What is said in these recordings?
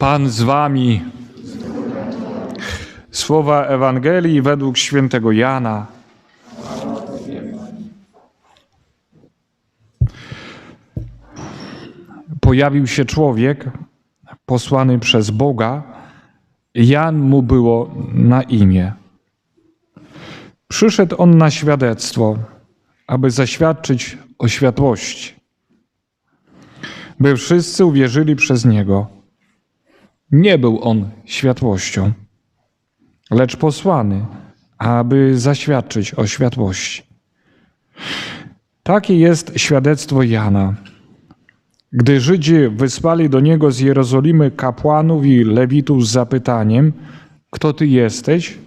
Pan z wami. Słowa Ewangelii według świętego Jana. Pojawił się człowiek posłany przez Boga. Jan mu było na imię. Przyszedł on na świadectwo, aby zaświadczyć o światłości, by wszyscy uwierzyli przez niego. Nie był on światłością, lecz posłany, aby zaświadczyć o światłości. Takie jest świadectwo Jana. Gdy Żydzi wysłali do niego z Jerozolimy kapłanów i lewitów z zapytaniem: Kto ty jesteś?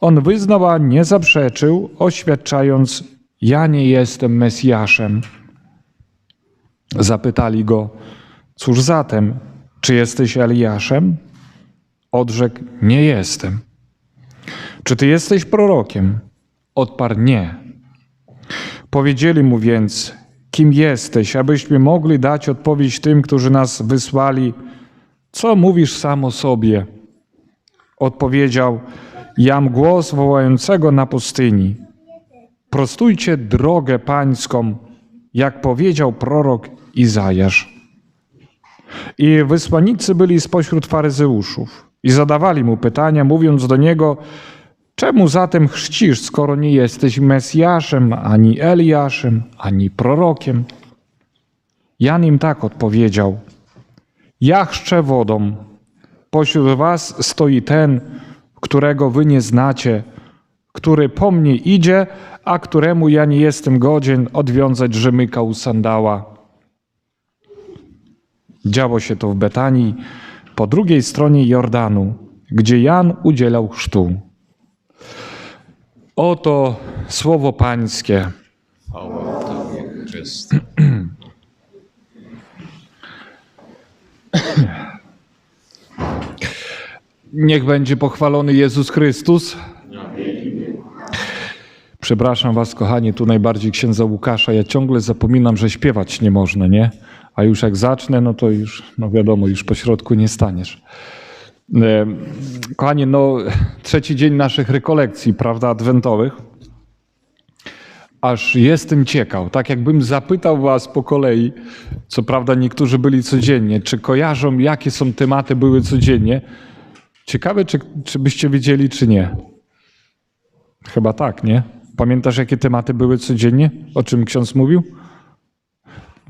On wyznał, a nie zaprzeczył, oświadczając: Ja nie jestem Mesjaszem. Zapytali go: Cóż zatem, czy jesteś Eliaszem? Odrzekł: Nie jestem. Czy ty jesteś prorokiem? Odparł: Nie. Powiedzieli mu więc: Kim jesteś, abyśmy mogli dać odpowiedź tym, którzy nas wysłali? Co mówisz sam o sobie? Odpowiedział: Jam głos wołającego na pustyni. Prostujcie drogę pańską, jak powiedział prorok Izajasz. I wysłannicy byli spośród faryzeuszów i zadawali mu pytania, mówiąc do niego: Czemu zatem chrzcisz, skoro nie jesteś Mesjaszem, ani Eliaszem, ani prorokiem? Jan im tak odpowiedział: Ja chrzczę wodą. Pośród was stoi ten, którego wy nie znacie, który po mnie idzie, a któremu ja nie jestem godzien odwiązać rzemyka u sandała. Działo się to w Betanii, po drugiej stronie Jordanu, gdzie Jan udzielał chrztu. Oto słowo Pańskie. Niech będzie pochwalony Jezus Chrystus. Przepraszam Was, kochani, tu najbardziej księdza Łukasza. Ja ciągle zapominam, że śpiewać nie można, nie? A już jak zacznę, no to już, no wiadomo, już po środku nie staniesz. E, Kochani, no trzeci dzień naszych rekolekcji, prawda, adwentowych. Aż jestem ciekaw, tak jakbym zapytał was po kolei, co prawda niektórzy byli codziennie, czy kojarzą, jakie są tematy były codziennie. Ciekawe, czy, czy byście wiedzieli, czy nie. Chyba tak, nie? Pamiętasz, jakie tematy były codziennie? O czym ksiądz mówił?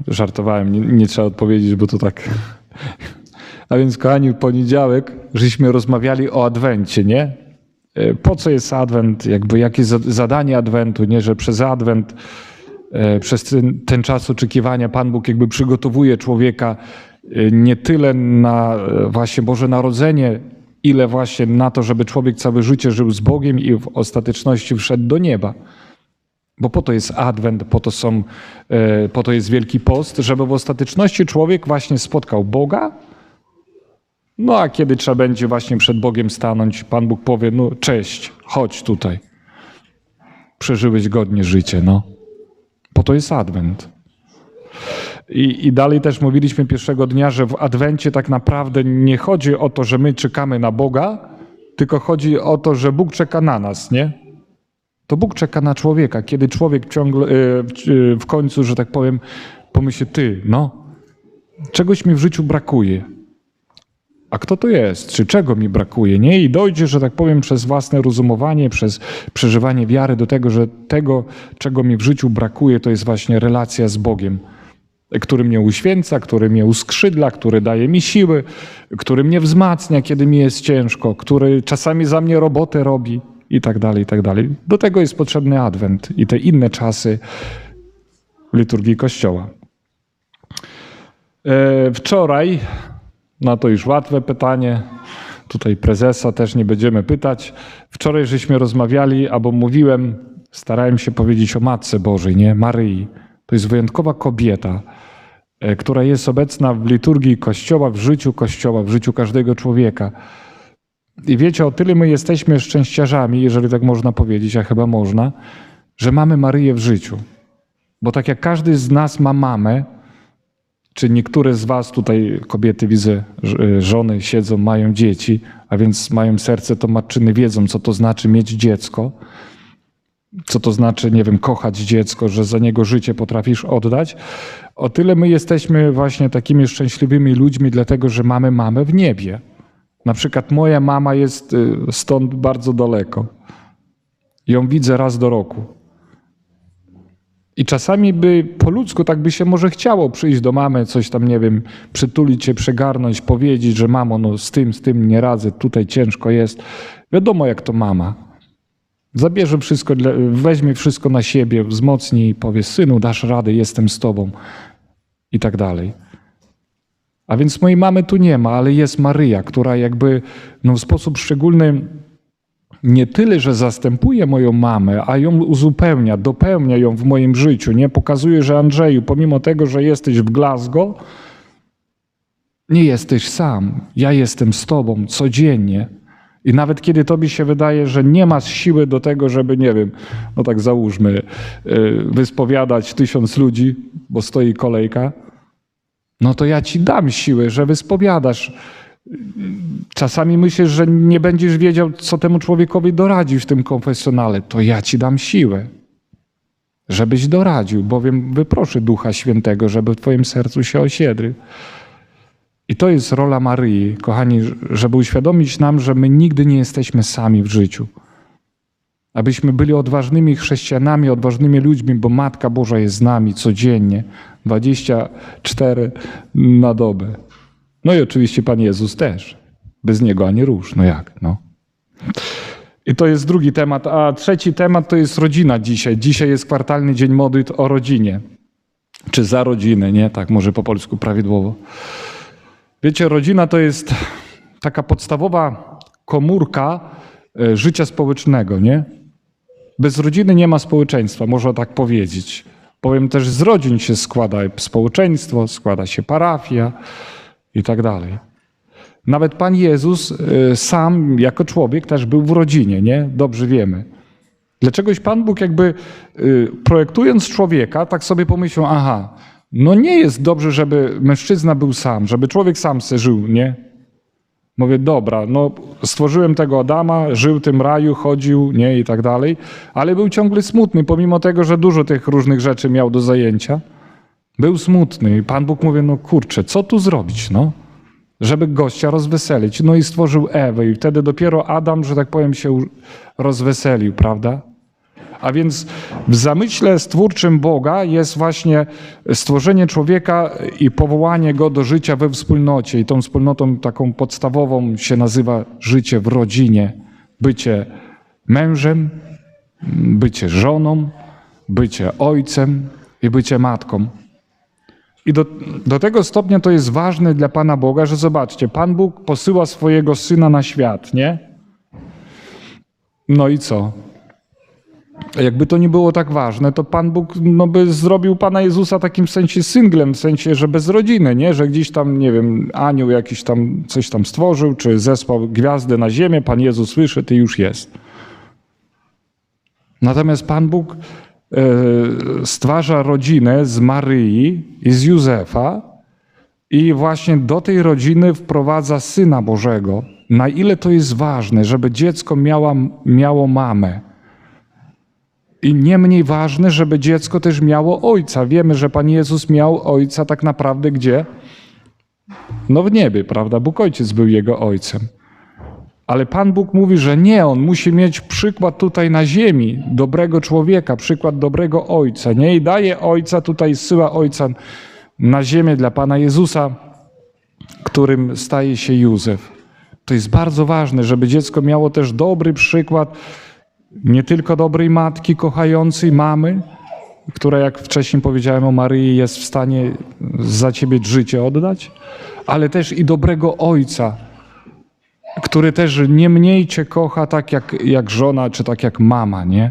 Żartowałem, nie, nie trzeba odpowiedzieć, bo to tak. A więc, kochani, w poniedziałek żeśmy rozmawiali o Adwencie, nie? E, Po co jest Adwent? Jakby jakie za- zadanie Adwentu, nie? Że przez Adwent, e, przez ten, ten czas oczekiwania Pan Bóg jakby przygotowuje człowieka e, nie tyle na właśnie Boże Narodzenie, ile właśnie na to, żeby człowiek całe życie żył z Bogiem i w ostateczności wszedł do nieba. Bo po to jest Adwent, po to, są, e, po to jest Wielki Post, żeby w ostateczności człowiek właśnie spotkał Boga, no a kiedy trzeba będzie właśnie przed Bogiem stanąć, Pan Bóg powie, no cześć, chodź tutaj. Przeżyłeś godnie życie, no. Po to jest Adwent. I, I dalej też mówiliśmy pierwszego dnia, że w Adwencie tak naprawdę nie chodzi o to, że my czekamy na Boga, tylko chodzi o to, że Bóg czeka na nas, nie? To Bóg czeka na człowieka. Kiedy człowiek ciągle, e, w- w końcu, że tak powiem, pomyśli, ty, no, czegoś mi w życiu brakuje. A kto to jest? Czy czego mi brakuje? Nie? I dojdzie, że tak powiem, przez własne rozumowanie, przez przeżywanie wiary do tego, że tego, czego mi w życiu brakuje, to jest właśnie relacja z Bogiem, który mnie uświęca, który mnie uskrzydla, który daje mi siły, który mnie wzmacnia, kiedy mi jest ciężko, który czasami za mnie robotę robi i tak dalej, i tak dalej. Do tego jest potrzebny Adwent i te inne czasy liturgii Kościoła. E, Wczoraj, no to już łatwe pytanie, tutaj prezesa też nie będziemy pytać. Wczoraj żeśmy rozmawiali, albo mówiłem, starałem się powiedzieć o Matce Bożej, nie? Maryi. To jest wyjątkowa kobieta, e, która jest obecna w liturgii Kościoła, w życiu Kościoła, w życiu każdego człowieka. I wiecie, o tyle my jesteśmy szczęściarzami, jeżeli tak można powiedzieć, a chyba można, że mamy Maryję w życiu. Bo tak jak każdy z nas ma mamę, czy niektóre z was tutaj, kobiety widzę, y, żony siedzą, mają dzieci, a więc mają serce to matczyny, wiedzą, co to znaczy mieć dziecko, co to znaczy, nie wiem, kochać dziecko, że za niego życie potrafisz oddać. O tyle my jesteśmy właśnie takimi szczęśliwymi ludźmi, dlatego że mamy mamę w niebie. Na przykład moja mama jest y, stąd bardzo daleko. Ją widzę raz do roku. I czasami by po ludzku tak by się może chciało przyjść do mamy, coś tam, nie wiem, przytulić się, przegarnąć, powiedzieć, że mamo, no z tym, z tym nie radzę, tutaj ciężko jest. Wiadomo, jak to mama. Zabierze wszystko, weźmie wszystko na siebie, wzmocni i powie, synu, dasz radę, jestem z tobą i tak dalej. A więc mojej mamy tu nie ma, ale jest Maryja, która jakby no, w sposób szczególny nie tyle, że zastępuje moją mamę, a ją uzupełnia, dopełnia ją w moim życiu. Nie pokazuje, że Andrzeju, pomimo tego, że jesteś w Glasgow, nie jesteś sam. Ja jestem z tobą codziennie. I nawet kiedy tobie się wydaje, że nie masz siły do tego, żeby, nie wiem, no tak załóżmy, yy, wyspowiadać tysiąc ludzi, bo stoi kolejka, no to ja ci dam siłę, że wyspowiadasz. Czasami myślisz, że nie będziesz wiedział, co temu człowiekowi doradzić w tym konfesjonale, to ja ci dam siłę, żebyś doradził, bowiem wyproszę Ducha Świętego, żeby w twoim sercu się osiedlił. I to jest rola Maryi, kochani, żeby uświadomić nam, że my nigdy nie jesteśmy sami w życiu. Abyśmy byli odważnymi chrześcijanami, odważnymi ludźmi, bo Matka Boża jest z nami codziennie, 24 na dobę. No i oczywiście Pan Jezus też. Bez Niego ani rusz. No jak? No. I to jest drugi temat. A trzeci temat to jest rodzina dzisiaj. Dzisiaj jest kwartalny dzień modlitw o rodzinie. Czy za rodzinę, nie? Tak, może po polsku prawidłowo. Wiecie, rodzina to jest taka podstawowa komórka e, życia społecznego, nie? Bez rodziny nie ma społeczeństwa, można tak powiedzieć. Powiem też, z rodzin się składa społeczeństwo, składa się parafia i tak dalej. Nawet Pan Jezus e, sam jako człowiek też był w rodzinie, nie? Dobrze wiemy. Dlaczegoś Pan Bóg jakby y, projektując człowieka, tak sobie pomyślał, aha, no nie jest dobrze, żeby mężczyzna był sam, żeby człowiek sam se żył, nie? Mówię, dobra, no stworzyłem tego Adama, żył tym raju, chodził, nie, i tak dalej, ale był ciągle smutny, pomimo tego, że dużo tych różnych rzeczy miał do zajęcia. Był smutny i Pan Bóg mówi, no kurczę, co tu zrobić, no? Żeby gościa rozweselić. No i stworzył Ewę i wtedy dopiero Adam, że tak powiem, się rozweselił, prawda? A więc w zamyśle stwórczym Boga jest właśnie stworzenie człowieka i powołanie go do życia we wspólnocie. I tą wspólnotą taką podstawową się nazywa życie w rodzinie. Bycie mężem, bycie żoną, bycie ojcem i bycie matką. I do, do tego stopnia to jest ważne dla Pana Boga, że zobaczcie, Pan Bóg posyła swojego Syna na świat, nie? No i co? Jakby to nie było tak ważne, to Pan Bóg no, by zrobił Pana Jezusa takim sensie singlem, w sensie, że bez rodziny, nie? Że gdzieś tam, nie wiem, anioł jakiś tam coś tam stworzył, czy zespał gwiazdy na ziemię, Pan Jezus słyszy, ty już jest. Natomiast Pan Bóg e, stwarza rodzinę z Maryi i z Józefa i właśnie do tej rodziny wprowadza Syna Bożego. Na ile to jest ważne, żeby dziecko miała, miało mamę. I nie mniej ważne, żeby dziecko też miało ojca. Wiemy, że Pan Jezus miał ojca tak naprawdę gdzie? No w niebie, prawda? Bóg Ojciec był jego ojcem. Ale Pan Bóg mówi, że nie, on musi mieć przykład tutaj na ziemi, dobrego człowieka, przykład dobrego ojca. Nie i daje ojca, tutaj zsyła ojca na ziemię dla Pana Jezusa, którym staje się Józef. To jest bardzo ważne, żeby dziecko miało też dobry przykład nie tylko dobrej matki, kochającej mamy, która, jak wcześniej powiedziałem o Maryi, jest w stanie za ciebie życie oddać, ale też i dobrego ojca, który też nie mniej cię kocha tak jak, jak żona, czy tak jak mama, nie?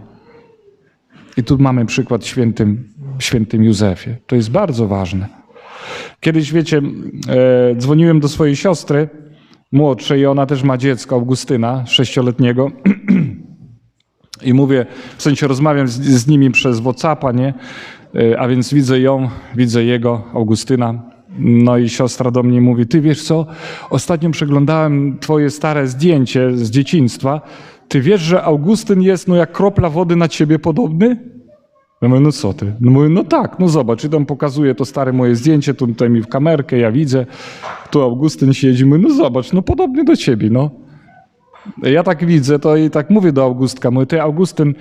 I tu mamy przykład świętym, świętym Józefie. To jest bardzo ważne. Kiedyś, wiecie, e, dzwoniłem do swojej siostry młodszej i ona też ma dziecko, Augustyna, sześcioletniego. I mówię, w sensie rozmawiam z, z nimi przez WhatsAppa, nie? E, A więc widzę ją, widzę jego, Augustyna. No i siostra do mnie mówi, ty wiesz co, ostatnio przeglądałem twoje stare zdjęcie z dzieciństwa. Ty wiesz, że Augustyn jest no jak kropla wody na ciebie podobny? Ja mówię, no co ty? No mówię, no tak, no zobacz, i tam pokazuje to stare moje zdjęcie, tu tutaj mi w kamerkę, ja widzę, tu Augustyn siedzi, mówię, no zobacz, no podobny do ciebie, no. Ja tak widzę, to i tak mówię do Augustka, mówię, ty Augustyn,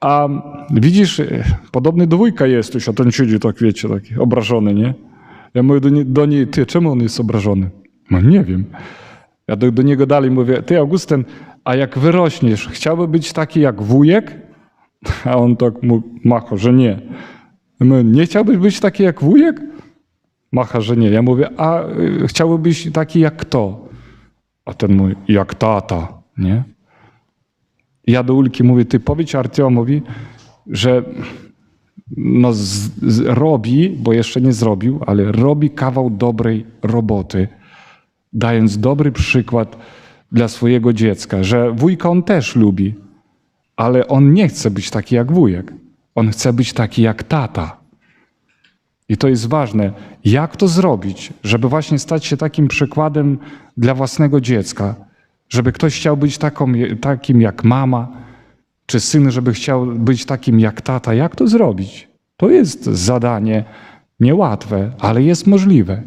a widzisz, e, podobny do wujka jesteś, a ten siedzi tak, wiecie, taki obrażony, nie? Ja mówię do, nie, do niej, ty, czemu on jest obrażony? No nie wiem. Ja do, do niego dalej mówię, ty Augustyn, a jak wyrośniesz, chciałby być taki jak wujek? A on tak mu macha, że nie. Mówię, nie chciałbyś być taki jak wujek? Macha, że nie. Ja mówię, a y, chciałbyś taki jak kto? A ten mówi, jak tata, nie? Ja do Ulki mówię, ty powiedz Artiomowi, że no z, z, robi, bo jeszcze nie zrobił, ale robi kawał dobrej roboty, dając dobry przykład dla swojego dziecka, że wujka on też lubi, ale on nie chce być taki jak wujek. On chce być taki jak tata. I to jest ważne. Jak to zrobić, żeby właśnie stać się takim przykładem dla własnego dziecka? Żeby ktoś chciał być taką, takim jak mama, czy syn, żeby chciał być takim jak tata. Jak to zrobić? To jest zadanie niełatwe, ale jest możliwe.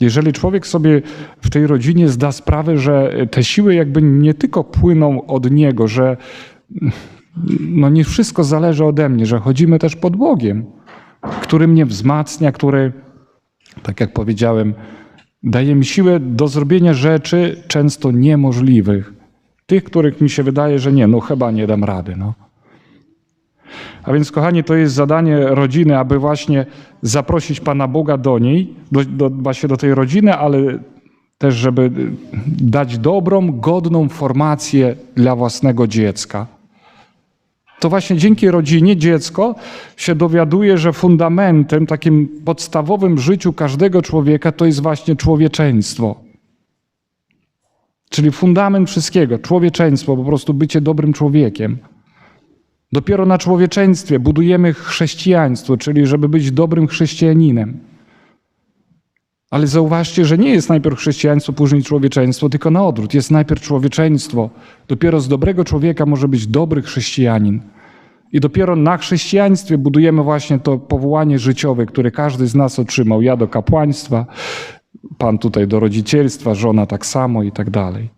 Jeżeli człowiek sobie w tej rodzinie zda sprawę, że te siły jakby nie tylko płyną od niego, że no nie wszystko zależy ode mnie, że chodzimy też pod Bogiem, który mnie wzmacnia, który, tak jak powiedziałem, daje mi siłę do zrobienia rzeczy często niemożliwych. Tych, których mi się wydaje, że nie, no chyba nie dam rady. No. A więc, kochani, to jest zadanie rodziny, aby właśnie zaprosić Pana Boga do niej, do, do, właśnie do tej rodziny, ale też, żeby dać dobrą, godną formację dla własnego dziecka. To właśnie dzięki rodzinie dziecko się dowiaduje, że fundamentem, takim podstawowym życiu każdego człowieka to jest właśnie człowieczeństwo. Czyli fundament wszystkiego, człowieczeństwo, po prostu bycie dobrym człowiekiem. Dopiero na człowieczeństwie budujemy chrześcijaństwo, czyli żeby być dobrym chrześcijaninem. Ale zauważcie, że nie jest najpierw chrześcijaństwo, później człowieczeństwo, tylko na odwrót. Jest najpierw człowieczeństwo. Dopiero z dobrego człowieka może być dobry chrześcijanin. I dopiero na chrześcijaństwie budujemy właśnie to powołanie życiowe, które każdy z nas otrzymał. Ja do kapłaństwa, pan tutaj do rodzicielstwa, żona tak samo i tak dalej.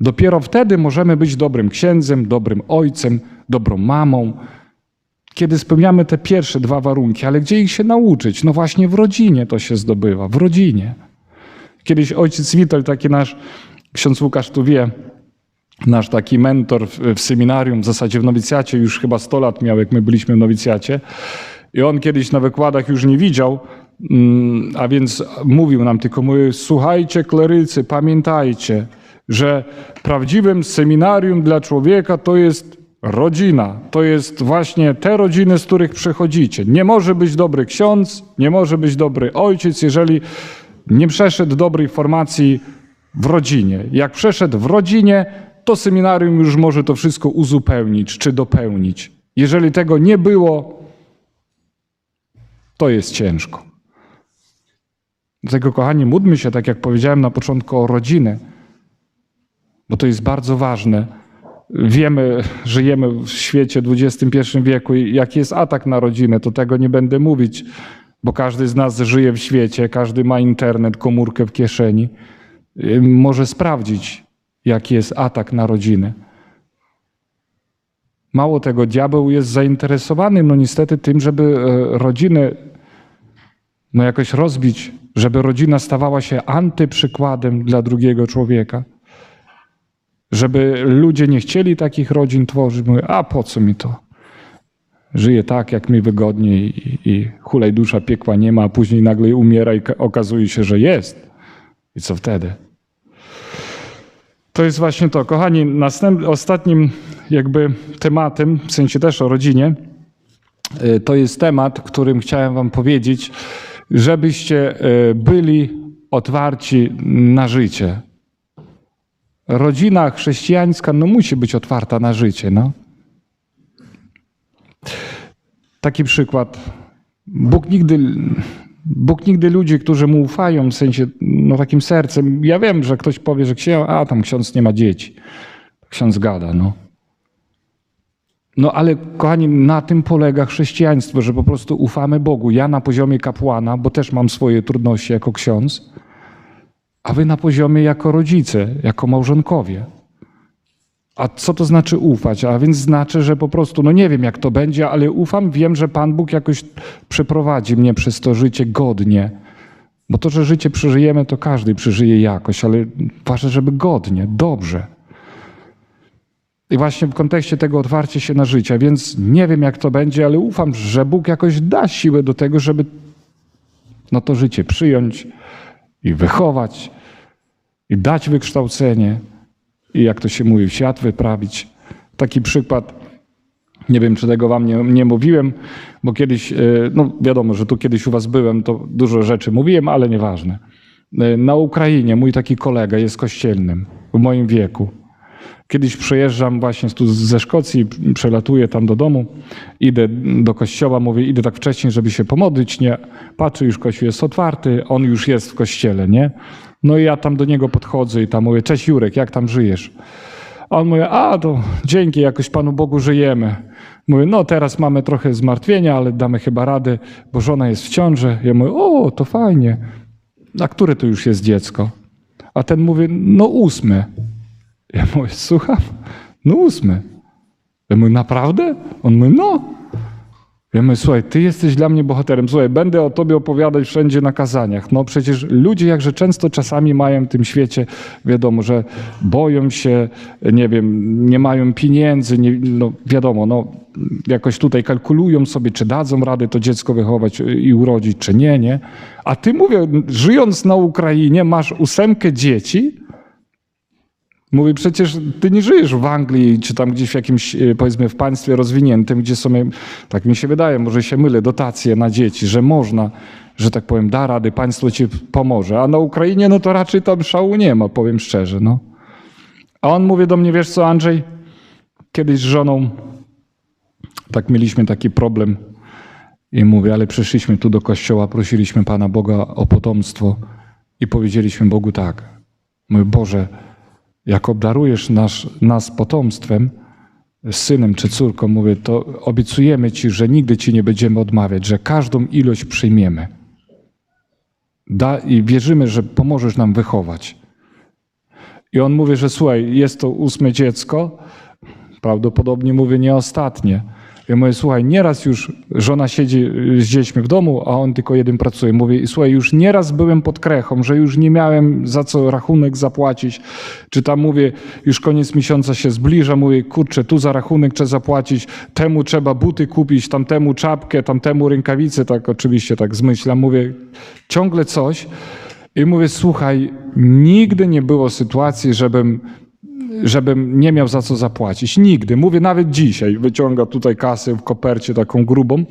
Dopiero wtedy możemy być dobrym księdzem, dobrym ojcem, dobrą mamą, kiedy spełniamy te pierwsze dwa warunki, ale gdzie ich się nauczyć? No właśnie w rodzinie to się zdobywa, w rodzinie. Kiedyś ojciec Witold, taki nasz, ksiądz Łukasz tu wie, nasz taki mentor w, w seminarium, w zasadzie w nowicjacie, już chyba 100 lat miał, jak my byliśmy w nowicjacie. I on kiedyś na wykładach już nie widział, mm, a więc mówił nam tylko, mówi, słuchajcie klerycy, pamiętajcie, że prawdziwym seminarium dla człowieka to jest rodzina. To jest właśnie te rodziny, z których przychodzicie. Nie może być dobry ksiądz, nie może być dobry ojciec, jeżeli nie przeszedł dobrej formacji w rodzinie. Jak przeszedł w rodzinie, to seminarium już może to wszystko uzupełnić czy dopełnić. Jeżeli tego nie było, to jest ciężko. Dlatego, kochani, módlmy się, tak jak powiedziałem na początku, o rodzinę, bo to jest bardzo ważne. Wiemy, żyjemy w świecie XXI wieku i jaki jest atak na rodzinę, to tego nie będę mówić, bo każdy z nas żyje w świecie, każdy ma internet, komórkę w kieszeni. Może sprawdzić, jaki jest atak na rodzinę. Mało tego, diabeł jest zainteresowany, no niestety, tym, żeby rodzinę no jakoś rozbić, żeby rodzina stawała się antyprzykładem dla drugiego człowieka. Żeby ludzie nie chcieli takich rodzin tworzyć. Mówię, a po co mi to? Żyję tak, jak mi wygodnie i, i hulaj dusza piekła nie ma, a później nagle umiera i okazuje się, że jest. I co wtedy? To jest właśnie to. Kochani, następ, ostatnim jakby tematem, w sensie też o rodzinie, to jest temat, którym chciałem wam powiedzieć, żebyście byli otwarci na życie. Rodzina chrześcijańska no, musi być otwarta na życie. No. Taki przykład. Bóg nigdy Bóg nigdy ludzi, którzy mu ufają, w sensie no takim sercem. Ja wiem, że ktoś powie, że ksiądz, a tam ksiądz nie ma dzieci. Ksiądz gada, no. No ale kochani, na tym polega chrześcijaństwo, że po prostu ufamy Bogu. Ja na poziomie kapłana, bo też mam swoje trudności jako ksiądz, a wy na poziomie jako rodzice, jako małżonkowie. A co to znaczy ufać? A więc znaczy, że po prostu, no nie wiem jak to będzie, ale ufam, wiem, że Pan Bóg jakoś przeprowadzi mnie przez to życie godnie. Bo to, że życie przeżyjemy, to każdy przeżyje jakoś, ale ważne, żeby godnie, dobrze. I właśnie w kontekście tego otwarcie się na życie, więc nie wiem jak to będzie, ale ufam, że Bóg jakoś da siłę do tego, żeby no to życie przyjąć i wychować, i dać wykształcenie, i jak to się mówi, świat wyprawić. Taki przykład, nie wiem, czy tego wam nie, nie mówiłem, bo kiedyś, e, no wiadomo, że tu kiedyś u was byłem, to dużo rzeczy mówiłem, ale nieważne. E, Na Ukrainie mój taki kolega jest kościelnym, w moim wieku. Kiedyś przejeżdżam właśnie tu ze Szkocji, przelatuję tam do domu, idę do kościoła, mówię, idę tak wcześniej, żeby się pomodlić, nie? Patrzę, już kościół jest otwarty, on już jest w kościele, nie? No i ja tam do niego podchodzę i tam mówię, cześć Jurek, jak tam żyjesz? A on mówi, a to dzięki, jakoś Panu Bogu żyjemy. Mówię, no teraz mamy trochę zmartwienia, ale damy chyba radę, bo żona jest w ciąży. Ja mówię, o, to fajnie. A które to już jest dziecko? A ten mówi, no ósme. Ja mówię, słucham? No ósmy. Ja mówię, naprawdę? On mówi, no. Ja mówię, słuchaj, ty jesteś dla mnie bohaterem. Słuchaj, będę o tobie opowiadać wszędzie na kazaniach. No przecież ludzie jakże często czasami mają w tym świecie, wiadomo, że boją się, nie wiem, nie mają pieniędzy, nie, no wiadomo, no jakoś tutaj kalkulują sobie, czy dadzą radę to dziecko wychować i urodzić, czy nie, nie. A ty mówię, żyjąc na Ukrainie, masz ósemkę dzieci, Mówi, przecież ty nie żyjesz w Anglii, czy tam gdzieś w jakimś, e, powiedzmy, w państwie rozwiniętym, gdzie są, tak mi się wydaje, może się mylę, dotacje na dzieci, że można, że tak powiem, da rady, państwo ci pomoże. A na Ukrainie, no to raczej tam szału nie ma, powiem szczerze, no. A on mówi do mnie, wiesz co, Andrzej, kiedyś z żoną tak mieliśmy taki problem i mówię, ale przyszliśmy tu do kościoła, prosiliśmy Pana Boga o potomstwo i powiedzieliśmy Bogu tak. Mówię, Boże, jak obdarujesz nas, nas potomstwem, synem czy córką, mówię, to obiecujemy Ci, że nigdy Ci nie będziemy odmawiać, że każdą ilość przyjmiemy. Da, I wierzymy, że pomożesz nam wychować. I on mówi, że słuchaj, jest to ósme dziecko, prawdopodobnie mówię nie ostatnie. Ja mówię, słuchaj, nieraz już żona siedzi z dziećmi w domu, a on tylko jeden pracuje. Mówię, słuchaj, już nieraz byłem pod krechą, że już nie miałem za co rachunek zapłacić. Czy tam mówię, już koniec miesiąca się zbliża, mówię, kurczę, tu za rachunek trzeba zapłacić, temu trzeba buty kupić, tamtemu czapkę, tamtemu rękawice, tak oczywiście tak zmyślam. Mówię, ciągle coś. I mówię, słuchaj, nigdy nie było sytuacji, żebym żebym nie miał za co zapłacić. Nigdy. Mówię nawet dzisiaj. Wyciąga tutaj kasę w kopercie taką grubą.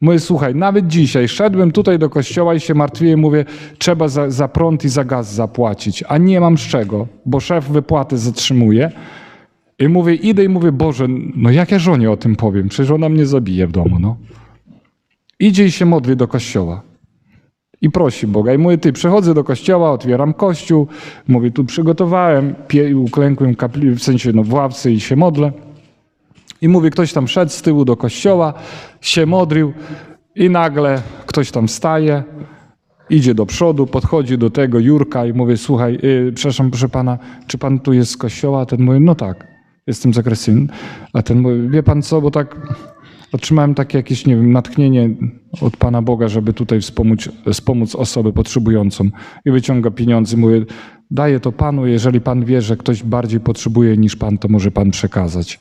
Mówię, słuchaj, nawet dzisiaj szedłem tutaj do kościoła i się martwiłem, mówię, trzeba za, za prąd i za gaz zapłacić, a nie mam z czego, bo szef wypłaty zatrzymuje. I mówię, idę i mówię, Boże, no jak ja żonie o tym powiem? Przecież ona mnie zabije w domu, no. Idzie i się modli do kościoła. I prosi Boga. I mówię, ty, przychodzę do kościoła, otwieram kościół, mówię, tu przygotowałem, uklękłem kapli, w sensie no, w ławce i się modlę. I mówię, ktoś tam szedł z tyłu do kościoła, się modlił i nagle ktoś tam staje, idzie do przodu, podchodzi do tego Jurka i mówi, słuchaj, yy, przepraszam, proszę pana, czy pan tu jest z kościoła? A ten mówi, no tak, jestem zakresyjny. A ten mówi, wie pan co, bo tak otrzymałem takie jakieś, nie wiem, natchnienie od Pana Boga, żeby tutaj wspomóc, wspomóc osobę potrzebującą. I wyciąga pieniądze, mówię, daję to Panu, jeżeli Pan wie, że ktoś bardziej potrzebuje niż Pan, to może Pan przekazać.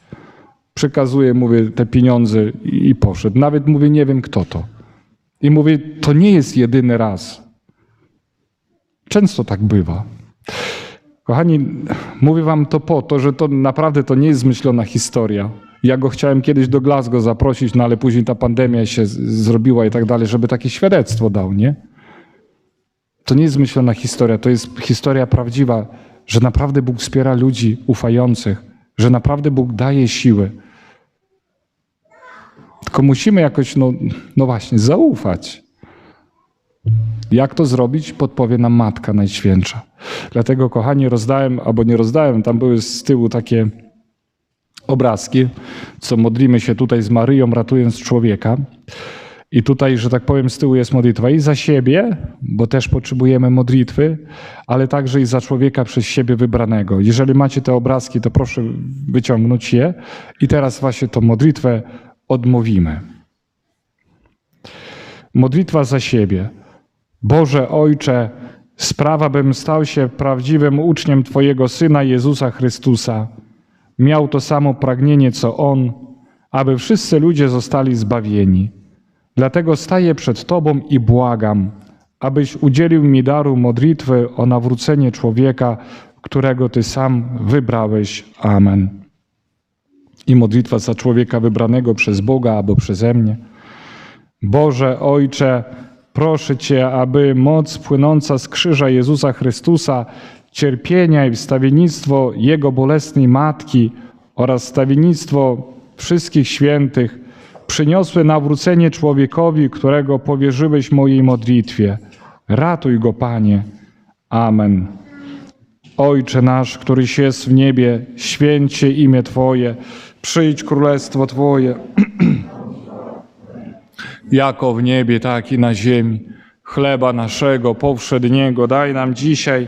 Przekazuję, mówię, te pieniądze i, i poszedł. Nawet mówię, nie wiem kto to. I mówię, to nie jest jedyny raz. Często tak bywa. Kochani, mówię wam to po to, że to naprawdę to nie jest zmyślona historia. Ja go chciałem kiedyś do Glasgow zaprosić, no ale później ta pandemia się zrobiła i tak dalej, żeby takie świadectwo dał, nie? To nie jest zmyślona historia, to jest historia prawdziwa, że naprawdę Bóg wspiera ludzi ufających, że naprawdę Bóg daje siły. Tylko musimy jakoś, no, no właśnie, zaufać. Jak to zrobić, podpowie nam Matka Najświętsza. Dlatego, kochani, rozdałem, albo nie rozdałem, tam były z tyłu takie obrazki, co modlimy się tutaj z Maryją, ratując człowieka. I tutaj, że tak powiem, z tyłu jest modlitwa i za siebie, bo też potrzebujemy modlitwy, ale także i za człowieka przez siebie wybranego. Jeżeli macie te obrazki, to proszę wyciągnąć je i teraz właśnie tą modlitwę odmówimy. Modlitwa za siebie. Boże Ojcze, sprawa bym stał się prawdziwym uczniem Twojego Syna Jezusa Chrystusa. Miał to samo pragnienie co On, aby wszyscy ludzie zostali zbawieni. Dlatego staję przed Tobą i błagam, abyś udzielił mi daru modlitwy o nawrócenie człowieka, którego Ty sam wybrałeś. Amen. I modlitwa za człowieka wybranego przez Boga albo przeze mnie. Boże Ojcze, proszę Cię, aby moc płynąca z krzyża Jezusa Chrystusa, cierpienia i wstawiennictwo Jego bolesnej Matki oraz wstawiennictwo wszystkich świętych przyniosły nawrócenie człowiekowi, którego powierzyłeś mojej modlitwie. Ratuj go, Panie. Amen. Ojcze nasz, któryś jest w niebie, święcie imię Twoje, przyjdź królestwo Twoje jako w niebie, tak i na ziemi. Chleba naszego powszedniego daj nam dzisiaj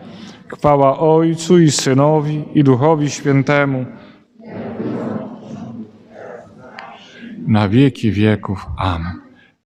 Chwała Ojcu i Synowi i Duchowi Świętemu, na wieki wieków. Amen.